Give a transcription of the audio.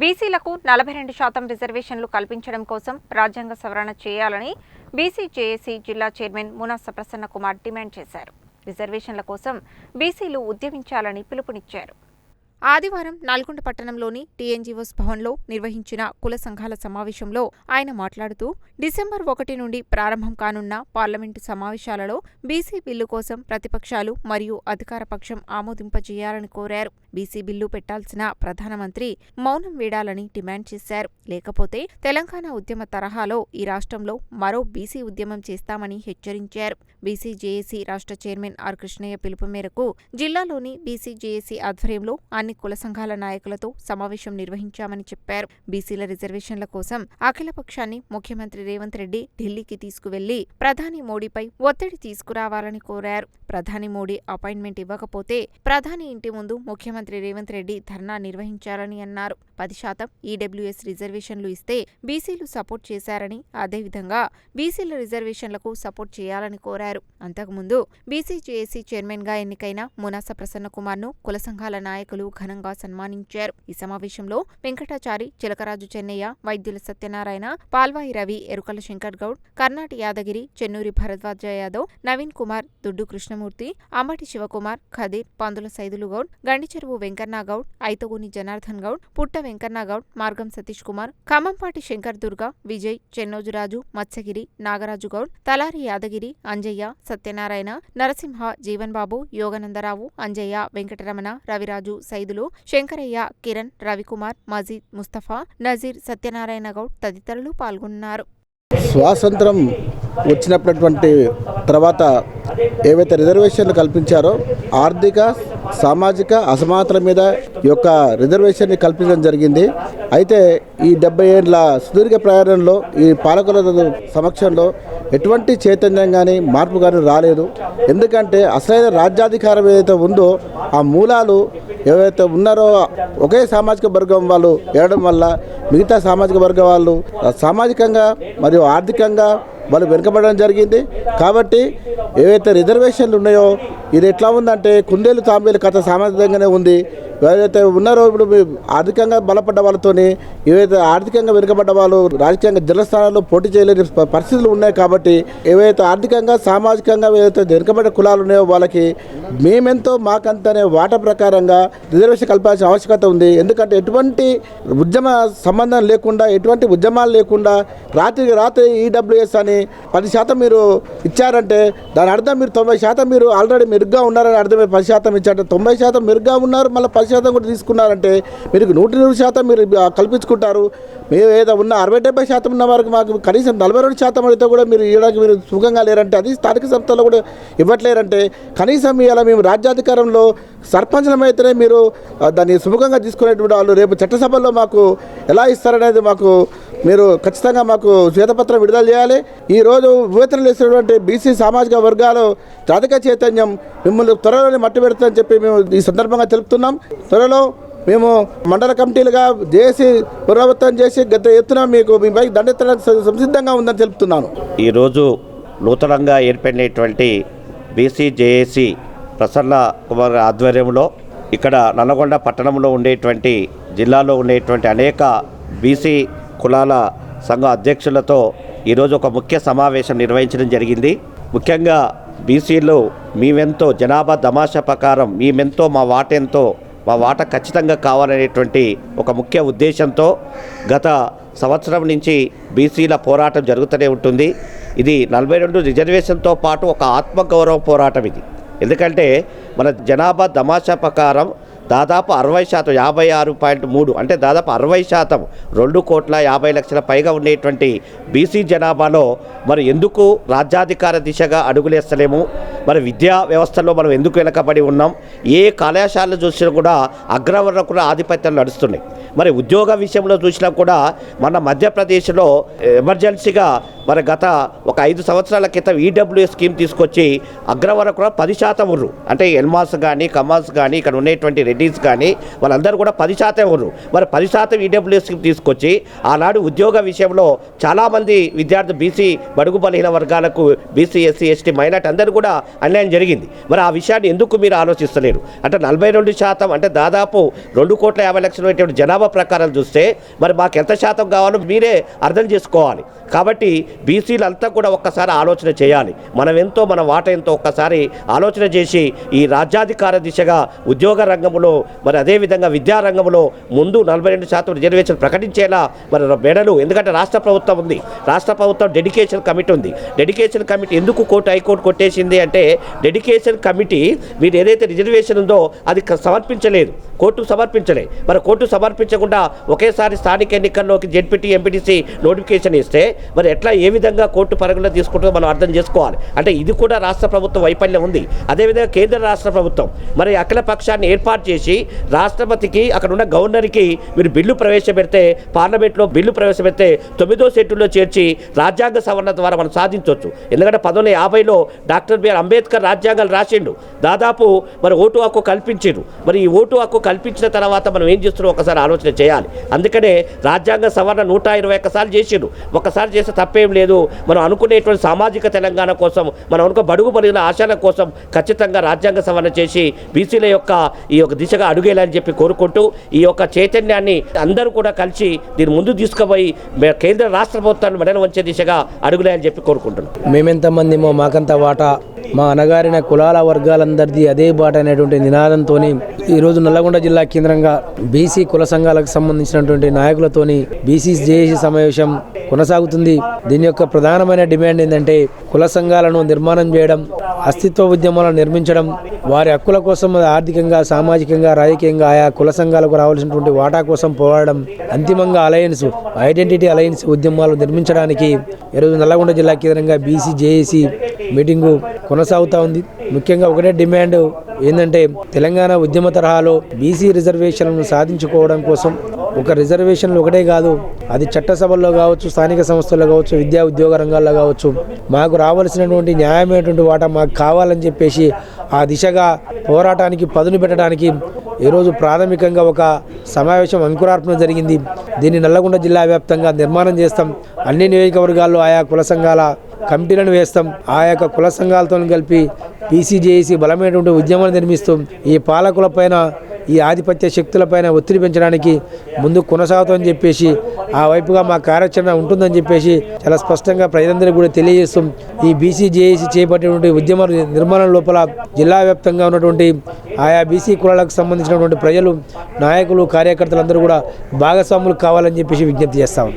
బీసీలకు నలభై రెండు శాతం రిజర్వేషన్లు కల్పించడం కోసం రాజ్యాంగ సవరణ చేయాలని బీసీ జేఏసీ జిల్లా చైర్మన్ మునాస ప్రసన్న కుమార్ డిమాండ్ చేశారు. రిజర్వేషన్ల కోసం బీసీలు ఉద్యమించాలని పిలుపునిచ్చారు. ఆదివారం నల్గొండ పట్టణంలోని టీఎన్జీఓస్ భవన్లో నిర్వహించిన కుల సంఘాల సమావేశంలో ఆయన మాట్లాడుతూ డిసెంబర్ ఒకటి నుండి ప్రారంభం కానున్న పార్లమెంటు సమావేశాలలో బీసీ బిల్లు కోసం ప్రతిపక్షాలు మరియు అధికార పక్షం ఆమోదింపజేయాలని కోరారు. బీసీ బిల్లు పెట్టాల్సిన ప్రధానమంత్రి మౌనం వీడాలని డిమాండ్ చేశారు. లేకపోతే తెలంగాణ ఉద్యమ తరహాలో ఈ రాష్ట్రంలో మరో బీసీ ఉద్యమం చేస్తామని హెచ్చరించారు. బీసీ జేఏసీ రాష్ట్ర చైర్మన్ ఆర్ కృష్ణయ్య పిలుపు మేరకు జిల్లాలోని బీసీ జేఏసీ ఆధ్వర్యంలో అన్ని కుల సంఘాల నాయకులతో సమావేశం నిర్వహించామని చెప్పారు. బీసీల రిజర్వేషన్ల కోసం అఖిలపక్షాన్ని ముఖ్యమంత్రి రేవంత్ రెడ్డి ఢిల్లీకి తీసుకువెళ్ళి ప్రధాని మోడీపై ఒత్తిడి తీసుకురావాలని కోరారు. ప్రధాని మోడీ అపాయింట్మెంట్ ఇవ్వకపోతే ప్రధాని ఇంటి ముందు ముఖ్యమంత్రి రేవంత్ రెడ్డి ధర్నా నిర్వహించాలని అన్నారు. పది శాతం ఈడబ్ల్యూఎస్ రిజర్వేషన్లు ఇస్తే బీసీలు సపోర్ట్ చేశారని అదేవిధంగా బీసీల రిజర్వేషన్లకు సపోర్ట్ చేయాలని కోరారు. అంతకుముందు బీసీ జేఏసీ చైర్మన్గా ఎన్నికైన మునాస ప్రసన్న కుమార్ను కుల సంఘాల నాయకులు ఘనంగా సన్మానించారు. ఈ సమావేశంలో వెంకటాచారి చిలకరాజు చెన్నయ్య వైద్యుల సత్యనారాయణ పాల్వాయి రవి ఎరుకల శంకర్ గౌడ్ కర్ణాటి యాదగిరి చెన్నూరి భరద్వాజ యాదవ్ నవీన్ కుమార్ దుడ్డు కృష్ణమూర్తి అమ్మటి శివకుమార్ ఖదీర్ పందుల సైదులు గౌడ్ గండిచెరువు వెంకన్న గౌడ్ ఐతగూని జనార్దన్ గౌడ్ పుట్ట వెంకన్న గౌడ్ మార్గం సతీష్ కుమార్ ఖమ్మంపాటి శంకర్ దుర్గ విజయ్ చెన్నోజురాజు మత్స్యగిరి నాగరాజు గౌడ్ తలారి యాదగిరి అంజయ్య సత్యనారాయణ నరసింహ జీవన్ బాబు యోగనందరావు అంజయ్య వెంకటరమణ రవిరాజు ఐదులో శంకరయ్య కిరణ్ రవికుమార్ మజీద్ ముస్తఫా నజీర్ సత్యనారాయణ గౌడ్ తదితరులు పాల్గొన్నారు. స్వాతంత్రం వచ్చినటువంటి తర్వాత ఏవైతే రిజర్వేషన్లు కల్పించారో ఆర్థిక సామాజిక అసమానతల మీద ఈ యొక్క రిజర్వేషన్ని కల్పించడం జరిగింది. అయితే ఈ డెబ్బై ఏళ్ళ సుదీర్ఘ ప్రయాణంలో ఈ పాలకుల సమక్షంలో ఎటువంటి చైతన్యం కానీ మార్పు కానీ రాలేదు. ఎందుకంటే అసలైన రాజ్యాధికారం ఏదైతే ఉందో ఆ మూలాలు ఏవైతే ఉన్నారో ఒకే సామాజిక వర్గం వాళ్ళు ఏడడం వల్ల మిగతా సామాజిక వర్గం వాళ్ళు సామాజికంగా మరియు ఆర్థికంగా వాళ్ళు వెనుకబడడం జరిగింది. కాబట్టి ఏవైతే రిజర్వేషన్లు ఉన్నాయో ఇది ఎట్లా ఉందంటే కుందేలు తాంబేలు కథ సామాజికంగానే ఉంది. ఎవరైతే ఉన్నారో ఇప్పుడు ఆర్థికంగా బలపడ్డ వాళ్ళతోని ఏవైతే ఆర్థికంగా వెనుకబడ్డ వాళ్ళు రాజకీయంగా జలస్థానాల్లో పోటీ చేయలేని పరిస్థితులు ఉన్నాయి కాబట్టి ఏవైతే ఆర్థికంగా సామాజికంగా ఏవైతే వెనుకబడ్డ కులాలు ఉన్నాయో వాళ్ళకి మేమెంతో మాకంతనే వాటా ప్రకారంగా రిజర్వేషన్ కల్పాల్సిన ఆవశ్యకత ఉంది. ఎందుకంటే ఎటువంటి ఉద్యమ సంబంధం లేకుండా ఎటువంటి ఉద్యమాలు లేకుండా రాత్రికి రాత్రి ఈడబ్ల్యూఎస్ అని పది శాతం మీరు ఇచ్చారంటే దాని అర్థం మీరు తొంభై శాతం మీరు ఆల్రెడీ మెరుగ్గా ఉన్నారని అర్థమే. పది శాతం ఇచ్చారంటే తొంభై శాతం మెరుగ్గా ఉన్నారు మళ్ళీ పది శాతం కూడా తీసుకున్నారంటే మీరు నూట ఇరవై శాతం మీరు కల్పించుకుంటారు. మీరు ఏదో ఉన్న అరవై డెబ్బై శాతం ఉన్న వరకు మాకు కనీసం నలభై రెండు శాతం అయితే కూడా మీరు ఇవ్వడానికి మీరు సుఖంగా లేరంటే అది స్థానిక సంస్థల్లో కూడా ఇవ్వట్లేరంటే కనీసం ఇలా మేము రాజ్యాధికారంలో సర్పంచ్లమైతేనే మీరు దాన్ని సుముఖంగా తీసుకునేటువంటి వాళ్ళు రేపు చట్టసభల్లో మాకు ఎలా ఇస్తారనేది మాకు మీరు ఖచ్చితంగా మాకు శ్వేతపత్రం విడుదల చేయాలి. ఈరోజు వివేచనలు వేసినటువంటి బీసీ సామాజిక వర్గాలు రాజకీయ చైతన్యం మిమ్మల్ని త్వరలోనే మట్టి పెడుతుందని చెప్పి మేము ఈ సందర్భంగా తెలుపుతున్నాం. త్వరలో మేము మండల కమిటీలుగా చేసి పునరావృతం చేసి గత ఎత్తున మీకు మీపై దండెత్తడానికి సంసిద్ధంగా ఉందని తెలుపుతున్నాను. ఈరోజు నూతనంగా ఏర్పడినటువంటి బీసీ జేఏసీ ప్రసన్న కుమార్ ఆధ్వర్యంలో ఇక్కడ నల్లగొండ పట్టణంలో ఉండేటువంటి జిల్లాలో ఉండేటువంటి అనేక బీసీ కులాల సంఘ అధ్యక్షులతో ఈరోజు ఒక ముఖ్య సమావేశం నిర్వహించడం జరిగింది. ముఖ్యంగా బీసీలు మేమెంతో జనాభా దమాషా ప్రకారం మేమెంతో మా వాటెంతో మా వాట ఖచ్చితంగా కావాలనేటువంటి ఒక ముఖ్య ఉద్దేశంతో గత సంవత్సరం నుంచి బీసీల పోరాటం జరుగుతూనే ఉంటుంది. ఇది నలభై రెండు రిజర్వేషన్తో పాటు ఒక ఆత్మగౌరవ పోరాటం ఇది. ఎందుకంటే మన జనాభా దమాషా ప్రకారం దాదాపు అరవై శాతం యాభై ఆరు పాయింట్ మూడు అంటే దాదాపు అరవై శాతం రెండు కోట్ల యాభై లక్షల పైగా ఉండేటువంటి బీసీ జనాభాలో మరి ఎందుకు రాజ్యాధికార దిశగా అడుగులేస్తలేము? మరి విద్యా వ్యవస్థలో మనం ఎందుకు వెనకబడి ఉన్నాం? ఏ కళాశాలలో చూసినా కూడా అగ్రవర్ణకుల ఆధిపత్యాలు నడుస్తున్నాయి. మరి ఉద్యోగ విషయంలో చూసినా కూడా మన మధ్యప్రదేశ్లో ఎమర్జెన్సీగా మరి గత ఒక ఐదు సంవత్సరాల క్రితం ఈడబ్ల్యూ స్కీమ్ తీసుకొచ్చి అగ్రవర్ణకుల పది శాతం ఉర్రు. అంటే ఎల్మాస్ కానీ కమాస్ కానీ ఇక్కడ ఉండేటువంటి రెడ్డీస్ కానీ వాళ్ళందరూ కూడా పది శాతం ఉర్రు. మరి పది శాతం ఈడబ్ల్యూఎస్కి తీసుకొచ్చి ఆనాడు ఉద్యోగ విషయంలో చాలామంది విద్యార్థి బీసీ బడుగు బలహీన వర్గాలకు బీసీ ఎస్సీ ఎస్టీ మైనార్టీ అందరూ కూడా అన్యాయం జరిగింది. మరి ఆ విషయాన్ని ఎందుకు మీరు ఆలోచిస్తలేరు? అంటే నలభై రెండు శాతం అంటే దాదాపు రెండు కోట్ల యాభై లక్షలు ఉన్నటువంటి జనాభా ప్రకారం చూస్తే మరి మాకు ఎంత శాతం కావాలో మీరే అర్థం చేసుకోవాలి. కాబట్టి బీసీలంతా కూడా ఒక్కసారి ఆలోచన చేయాలి. మనం ఎంతో మన వాట ఎంతో ఒక్కసారి ఆలోచన చేసి ఈ రాజ్యాధికార దిశగా ఉద్యోగ రంగంలో మరి అదేవిధంగా విద్యా రంగంలో ముందు నలభై రెండు శాతం రిజర్వేషన్ ప్రకటించేలా మరి మెడలు. ఎందుకంటే రాష్ట్ర ప్రభుత్వం ఉంది. రాష్ట్ర ప్రభుత్వం డెడికేషన్ కమిటీ ఉంది. డెడికేషన్ కమిటీ ఎందుకు కోర్టు హైకోర్టు కొట్టేసింది అంటే డెడికేషన్ కమిటీ మీరు ఏదైతే రిజర్వేషన్ ఉందో అది సమర్పించలేదు. కోర్టు సమర్పించలేదు. మరి కోర్టు సమర్పించకుండా ఒకేసారి స్థానిక ఎన్నికల్లోకి జెడ్పీటీ ఎంపీటీసీ నోటిఫికేషన్ ఇస్తే మరి ఎట్లా ఏ విధంగా కోర్టు పరిగణలో తీసుకుంటుందో మనం అర్థం చేసుకోవాలి. అంటే ఇది కూడా రాష్ట్ర ప్రభుత్వం వైఫల్యం ఉంది. అదేవిధంగా కేంద్ర రాష్ట్ర ప్రభుత్వం మరి అఖిల పక్షాన్ని ఏర్పాటు చేసి రాష్ట్రపతికి అక్కడ ఉన్న గవర్నర్కి మీరు బిల్లు ప్రవేశపెడితే పార్లమెంట్లో బిల్లు ప్రవేశపెడితే తొమ్మిదో షెడ్యూల్లో చేర్చి రాజ్యాంగ సవరణ ద్వారా మనం సాధించవచ్చు ఎందుకంటే పంతొమ్మిది యాభైలో డాక్టర్ బిఆర్ అంబేద్కర్ రాజ్యాంగాలు రాసిండు. దాదాపు మరి ఓటు హక్కు కల్పించిండు. మరి ఈ ఓటు హక్కు కల్పించిన తర్వాత మనం ఏం చేస్తున్నాం? ఒకసారి ఆలోచన చేయాలి. అందుకనే రాజ్యాంగ సవరణ నూట ఇరవై ఒక్కసారి చేసిండు. ఒకసారి చేస్తే తప్పేం లేదు. మనం అనుకునేటువంటి సామాజిక తెలంగాణ కోసం మనం అనుకో బడుగు బలిగిన ఆశల కోసం ఖచ్చితంగా రాజ్యాంగ సవరణ చేసి బీసీల యొక్క ఈ యొక్క దిశగా అడుగేయాలని చెప్పి కోరుకుంటూ ఈ యొక్క చైతన్యాన్ని అందరూ కూడా కలిసి దీని ముందు తీసుకుపోయి కేంద్ర రాష్ట్ర ప్రభుత్వాన్ని మెడలు వచ్చే దిశగా అడుగులేయాలని చెప్పి కోరుకుంటున్నాం. మేమెంతమంది మాకంత వాటా మా అనగారిన కులాల వర్గాలందరిది అదే బాట అనేటువంటి నినాదంతో ఈరోజు నల్లగొండ జిల్లా కేంద్రంగా బీసీ కుల సంఘాలకు సంబంధించినటువంటి నాయకులతోని బీసీ జేఏసీ సమావేశం కొనసాగుతుంది. దీని యొక్క ప్రధానమైన డిమాండ్ ఏంటంటే కుల సంఘాలను నిర్మాణం చేయడం అస్తిత్వ ఉద్యమాలను నిర్మించడం వారి హక్కుల కోసం ఆర్థికంగా సామాజికంగా రాజకీయంగా ఆయా కుల సంఘాలకు రావాల్సినటువంటి వాటా కోసం పోరాడడం అంతిమంగా అలయన్స్ ఐడెంటిటీ అలయన్స్ ఉద్యమాలు నిర్మించడానికి ఈరోజు నల్లగొండ జిల్లా కేంద్రంగా బీసీ జేఏసీ మీటింగు కొనసాగుతూ ఉంది. ముఖ్యంగా ఒకటే డిమాండ్ ఏంటంటే తెలంగాణ ఉద్యమ తరహాలో బీసీ రిజర్వేషన్లను సాధించుకోవడం కోసం ఒక రిజర్వేషన్లు ఒకటే కాదు అది చట్టసభల్లో కావచ్చు స్థానిక సంస్థల్లో కావచ్చు విద్యా ఉద్యోగ రంగాల్లో కావచ్చు. మాకు రావాల్సినటువంటి న్యాయమైనటువంటి వాటా మాకు కావాలని చెప్పేసి ఆ దిశగా పోరాటానికి పదును పెట్టడానికి ఈరోజు ప్రాథమికంగా ఒక సమావేశం అంకురార్పణ జరిగింది. దీన్ని నల్లగొండ జిల్లా వ్యాప్తంగా నిర్మాణం చేస్తాం. అన్ని నియోజకవర్గాల్లో ఆయా కుల సంఘాల కమిటీలను వేస్తాం. ఆ యొక్క కుల సంఘాలతో కలిపి పీసీజేఏసీ బలమైనటువంటి ఉద్యమాన్ని నిర్మిస్తూ ఈ పాలకుల పైన ఈ ఆధిపత్య శక్తులపైన ఒత్తిడి పెంచడానికి ముందు కొనసాగుతామని చెప్పేసి ఆ వైపుగా మా కార్యాచరణ ఉంటుందని చెప్పేసి చాలా స్పష్టంగా ప్రజలందరికీ కూడా తెలియజేస్తాం ఈ బీసీ జేఏసీ చేపట్టినటువంటి ఉద్యమ నిర్మాణం లోపల జిల్లా వ్యాప్తంగా ఉన్నటువంటి ఆయా బీసీ కులాలకు సంబంధించినటువంటి ప్రజలు నాయకులు కార్యకర్తలందరూ కూడా భాగస్వాములు కావాలని చెప్పేసి విజ్ఞప్తి చేస్తాం